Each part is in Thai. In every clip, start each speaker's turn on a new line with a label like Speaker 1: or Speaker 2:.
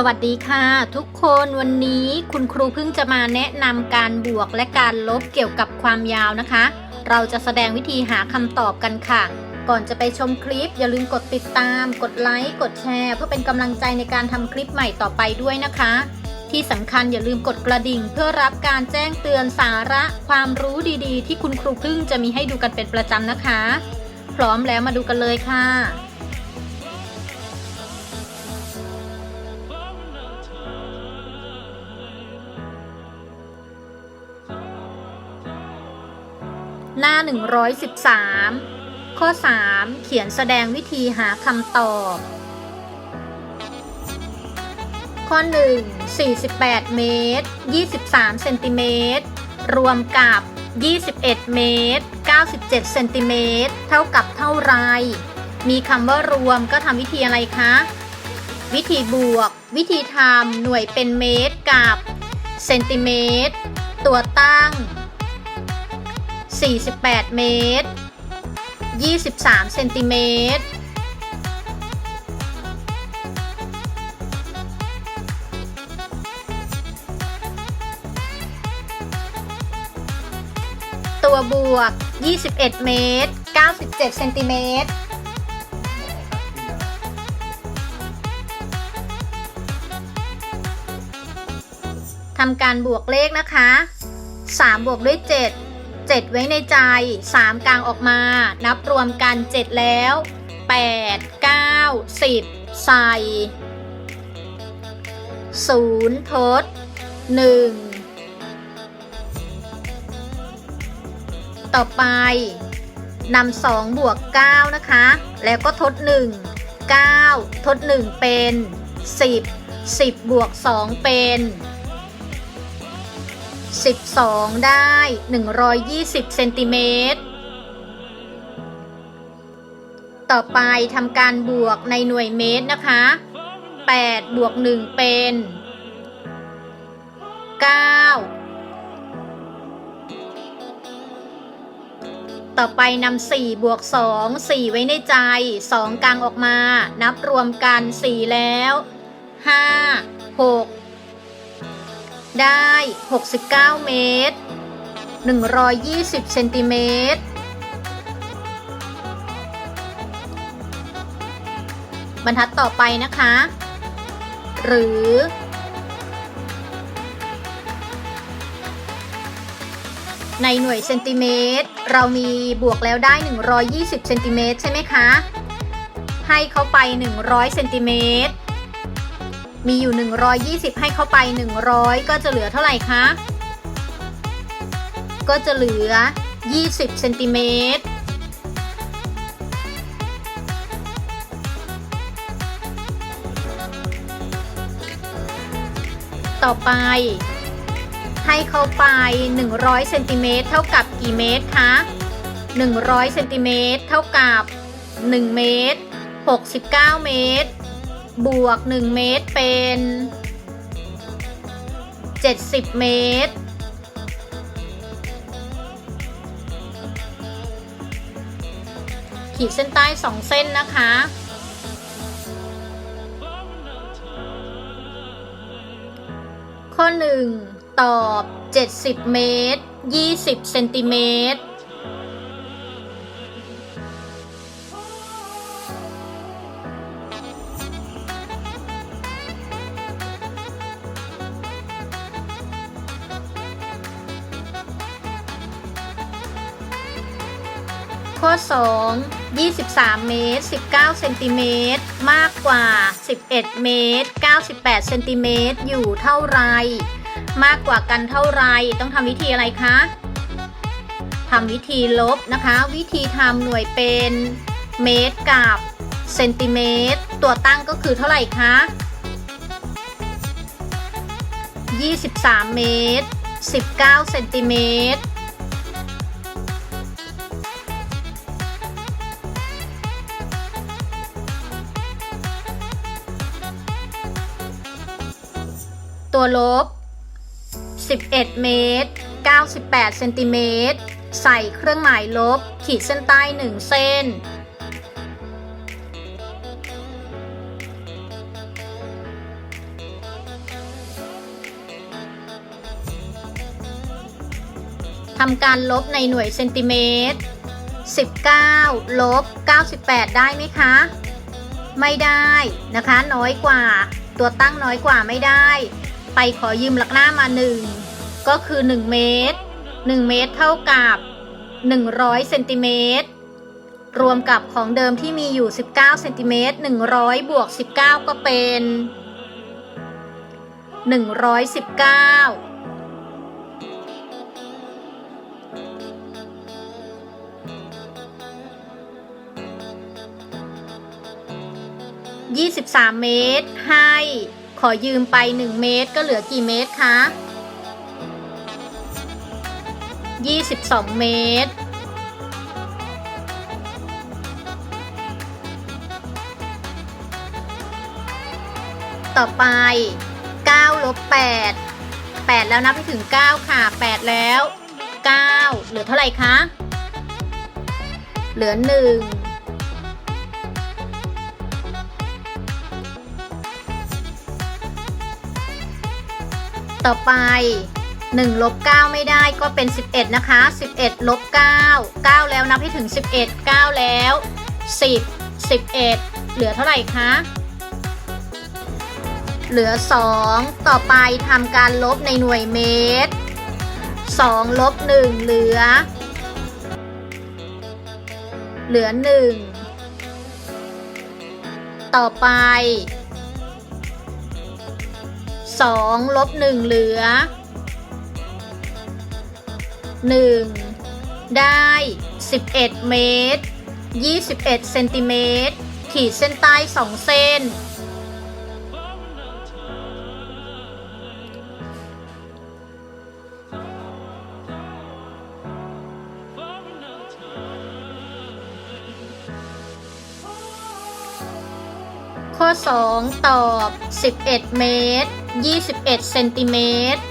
Speaker 1: สวัสดีค่ะ ทุกคนวันนี้คุณครูเพิ่งจะมาแนะนำการบวกและการลบเกี่ยวกับความยาวนะคะ เราจะแสดงวิธีหาคำตอบกันค่ะ ก่อนจะไปชมคลิป อย่าลืมกดติดตาม กดไลค์กดแชร์ เพื่อเป็นกำลังใจในการทำคลิปใหม่ต่อไปด้วยนะคะ ที่สำคัญอย่าลืมกดกระดิ่ง เพื่อรับการแจ้งเตือนสาระ ความรู้ดีๆ ที่คุณครูพึ่งจะมีให้ดูกันเป็นประจำนะคะ พร้อมแล้วมาดูกันเลยค่ะ หน้า 113 ข้อ 3 เขียนแสดงวิธีหาคำตอบ ข้อ 1 48 เมตร 23 เซนติเมตร รวมกับ 21 เมตร 97 เซนติเมตร เท่ากับเท่าไร มีคำว่ารวมก็ทำวิธีอะไรคะ วิธีบวก วิธีทำหน่วยเป็นเมตรกับเซนติเมตร ตัวตั้ง 48 เมตร 23 เซนติเมตร ตัวบวก 21 เมตร 97 เซนติเมตรทำการบวกเลขนะคะ 3 บวกด้วย 7 7 ไว้ในใจ 3 กลางออกมา นับรวมกัน 7 แล้ว 8 9 10 ใส่ 0 ทด 1 ต่อไปนำ2บวก 9 นะคะ แล้วก็ทด 1 9 ทด 1 เป็น 10 10 บวก 2 เป็น 12 ได้ 120เซนติเมตร ต่อไปทำการบวกในหน่วยเมตรนะคะ 8 บวก 1 เป็น 9 ต่อไปนำ4บวก 2 4 ไว้ในใจ 2 กลางออกมา นับรวมกัน 4 แล้ว 5 6 ได้ 69 เมตร 120 เซนติเมตร บรรทัดต่อไปนะคะ หรือ ในหน่วยเซนติเมตร เรามีบวกแล้วได้ 120 เซนติเมตรใช่ไหมคะ ให้เขาไป 100 เซนติเมตร มีอยู่ 120 ให้เข้าไป 100 ก็จะเหลือเท่าไหร่คะ ก็จะเหลือ 20เซนติเมตรต่อไป ให้เข้าไป 100เซนติเมตรเท่ากับกี่เมตรคะ 100เซนติเมตรเท่ากับ 1 เมตร 69 เมตร บวก 1 เมตรเป็น 70 เมตร ขีดเส้นใต้ 2 เส้นนะคะ ข้อ 1 ตอบ 70 เมตร 20 เซนติเมตร ข้อ 2 23 เมตร 19 เซนติเมตร มากกว่า 11 เมตร 98 เซนติเมตร อยู่เท่าไร มากกว่ากันเท่าไร ต้องทำวิธีอะไรคะ ทำวิธีลบนะคะ วิธีทำหน่วยเป็นเมตรกับเซนติเมตร ตัวตั้งก็คือเท่าไหร่คะ 23 เมตร 19 เซนติเมตร ตัวลบ 11 เมตร 98 เซนติเมตร ใส่เครื่องหมายลบ ขีดเส้นใต้ 1 เส้น ทำการลบในหน่วยเซนติเมตร 19 ลบ 98 ได้ไหมคะ ไม่ได้นะคะ น้อยกว่า ตัวตั้งน้อยกว่าไม่ได้ ไปขอยืมหลักหน้ามา1ก็คือ1เมตร1เมตรเท่ากับ100เซนติเมตรรวมกับของเดิมที่มีอยู่ 19เซนติเมตร100บวก19 ก็เป็น 119 23 เมตรให้ ขอยืมไป 1 เมตรก็เหลือกี่เมตรคะ22 เมตร ต่อไป9ลบ8 8 แล้วนับไปถึง 9 ค่ะ 8 แล้ว 9 เหลือเท่าไหร่คะ เหลือ 1 ต่อไป1ลบ9ไม่ได้ก็เป็น 11 นะคะ 11ลบ9 9 แล้วนับให้ถึง 11 9 แล้ว 10 11 เหลือเท่าไหร่คะ เหลือ 2 ต่อไปทำการลบในหน่วยเมตร 2 ลบ 1 เหลือ เหลือ 1 ต่อไป 2ลบ1เหลือ 1 ได้ 11 เมตร 21 เซนติเมตร ขีดเส้นใต้2เส้น ข้อ 2 ตอบ 11 เมตร 21เซนติเมตร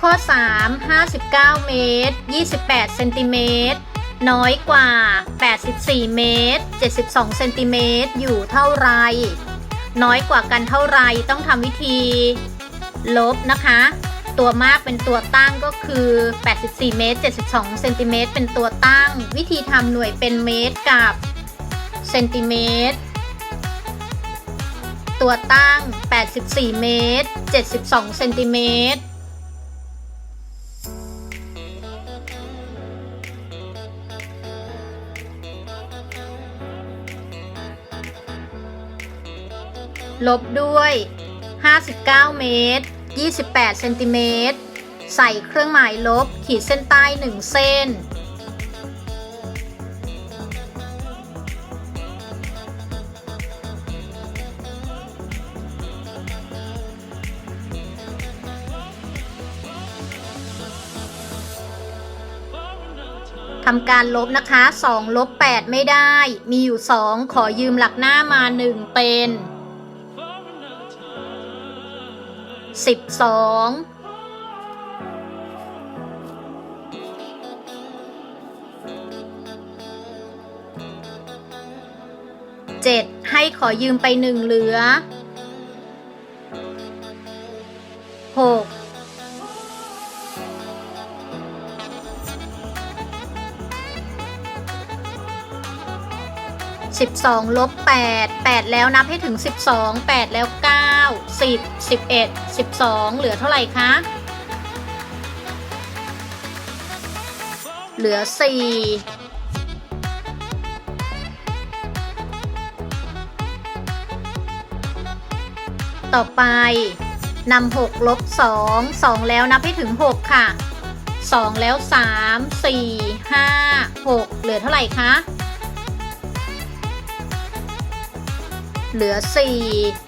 Speaker 1: ข้อ 3 59 เมตร 28 เซนติเมตร น้อยกว่า 84 เมตร 72 เซนติเมตร อยู่เท่าไร น้อยกว่ากันเท่าไรต้องทำวิธี ลบนะคะ ตัวมากเป็นตัวตั้งก็คือ 84 เมตร 72 เซนติเมตรเป็นตัวตั้ง วิธีทำหน่วยเป็นเมตรกับเซนติเมตร ตัวตั้ง 84 เมตร 72 เซนติเมตรลบด้วย 59 เมตร 28 เซนติเมตร ใส่เครื่องหมายลบขีดเส้นใต้ 1 เส้น ทำการลบนะคะ 2 ลบ 8 ไม่ได้ มีอยู่ 2 ขอยืมหลักหน้ามา 1 เป็น สิบสองเจ็ดให้ขอยืมไปหนึ่งเหลือหกสิบสองลบแปดแปดแล้วนับให้ถึงสิบสองแปดแล้วเก้า สิบสิบเอ็ดสิบสองเหลือเท่าไหร่คะเหลือสี่ต่อไปนำหกลบสองสองแล้วนับให้ถึงหกค่ะสองแล้วสามสี่ห้าหกเหลือเท่าไหร่คะ เหลือ 4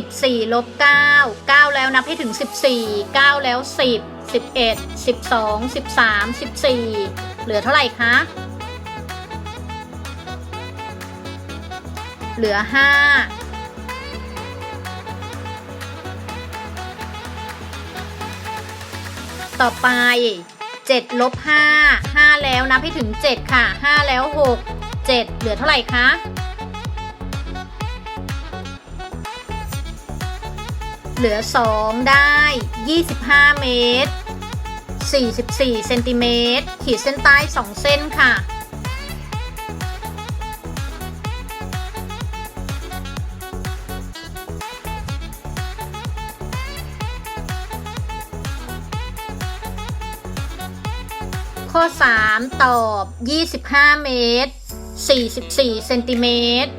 Speaker 1: 14ลบ9 9 แล้วนับให้ถึง 14 9 แล้ว 10 11 12 13 14 เหลือเท่าไหร่คะ เหลือ 5ต่อไป7ลบ5 5 แล้วนับให้ถึง 7 ค่ะ 5 แล้ว 6 7 เหลือเท่าไหร่คะ เหลือ 2 ได้ 25 เมตร 44 เซนติเมตร ขีดเส้นใต้ 2 เส้นค่ะข้อ 3 ตอบ 25 เมตร 44 เซนติเมตร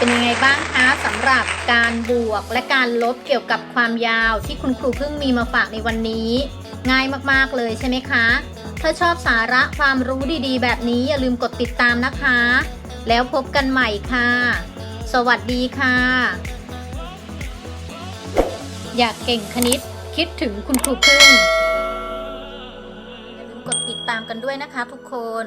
Speaker 1: เป็นยังไงบ้างคะสำหรับการบวกและการลบเกี่ยวกับความยาวที่คุณครูเพิ่งมีมาฝากในวันนี้ ง่ายมากๆเลยใช่ไหมคะ ถ้าชอบสาระความรู้ดีๆ แบบนี้อย่าลืมกดติดตามนะคะ แล้วพบกันใหม่ค่ะ สวัสดีค่ะ อยากเก่งคณิตคิดถึงคุณครูพึ่งอย่าลืมกดติดตามกันด้วยนะคะทุกคน